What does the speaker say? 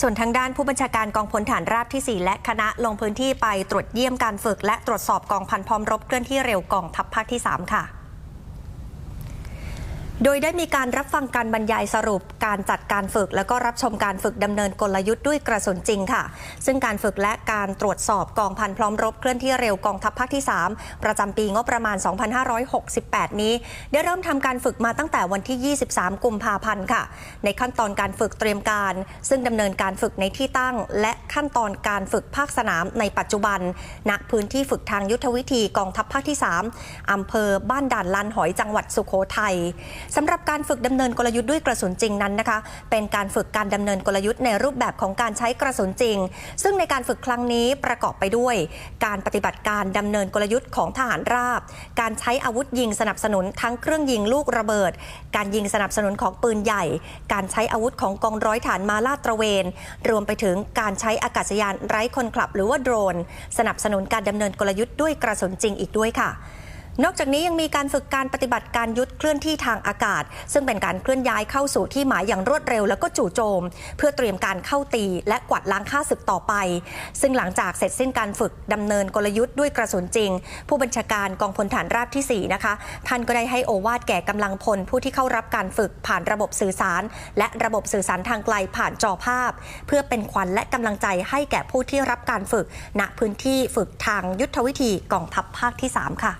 ส่วนทางด้านผู้บัญชาการกองพลฐานราบที่ 4 และคณะลงพื้นที่ไปตรวจเยี่ยมการฝึก และตรวจสอบกองพันพร้อมรบเคลื่อนที่เร็วกองทัพภาคที่ 3 ค่ะ โดยได้มีการรับฟังการบรรยายสรุป การจัดการฝึก แล้วก็รับชมการฝึกดำเนินกลยุทธ์ด้วยกระสุนจริงค่ะ ซึ่งการฝึกและการตรวจสอบกองพันพร้อมรบเคลื่อนที่เร็วกองทัพภาคที่ 3 ประจำปีงบประมาณ 2568 นี้ ได้เริ่มทำการฝึกมาตั้งแต่วันที่ 23 กุมภาพันธ์ค่ะ ในขั้นตอนการฝึกเตรียมการ ซึ่งดำเนินการฝึกในที่ตั้ง และขั้นตอนการฝึกภาคสนามในปัจจุบัน ณ พื้นที่ฝึกทางยุทธวิธีกองทัพภาคที่ 3อำเภอบ้านด่านลันหอยจังหวัดสุโขทัยสำหรับการฝึกดำเนินกลยุทธ์ด้วยกระสุนจริงนั้นนะคะ เป็นการฝึกการดำเนินกลยุทธ์ในรูปแบบของการใช้กระสุนจริง ซึ่งในการฝึกครั้งนี้ประกอบไปด้วย การปฏิบัติการดำเนินกลยุทธ์ของทหารราบ การใช้อาวุธยิงสนับสนุนทั้งเครื่องยิงลูกระเบิด การยิงสนับสนุนของปืนใหญ่ การใช้อาวุธของกองร้อยฐานมาลาดตระเวน รวมไปถึงการใช้อากาศยานไร้คนขับหรือว่าโดรน สนับสนุนการดำเนินกลยุทธ์ด้วยกระสุนจริงอีกด้วยค่ะ นอกจากนี้ยังมีการฝึกการปฏิบัติการยุทธเคลื่อนที่ทางอากาศ ซึ่งเป็นการเคลื่อนย้ายเข้าสู่ที่หมายอย่างรวดเร็วแล้วก็จู่โจม เพื่อเตรียมการเข้าตีและกวาดล้างค่าศึกต่อไป ซึ่งหลังจากเสร็จสิ้นการฝึกดำเนินกลยุทธ์ด้วยกระสุนจริง ผู้บัญชาการกองพลฐานราบที่ 4 นะคะ ท่านก็ได้ให้โอวาทแก่กำลังพลผู้ที่เข้ารับการฝึกผ่านระบบสื่อสาร และระบบสื่อสารทางไกลผ่านจอภาพ เพื่อเป็นขวัญและกำลังใจให้แก่ผู้ที่รับการฝึกณพื้นที่ฝึกทางยุทธวิธีกองทัพภาคที่ 3 ค่ะ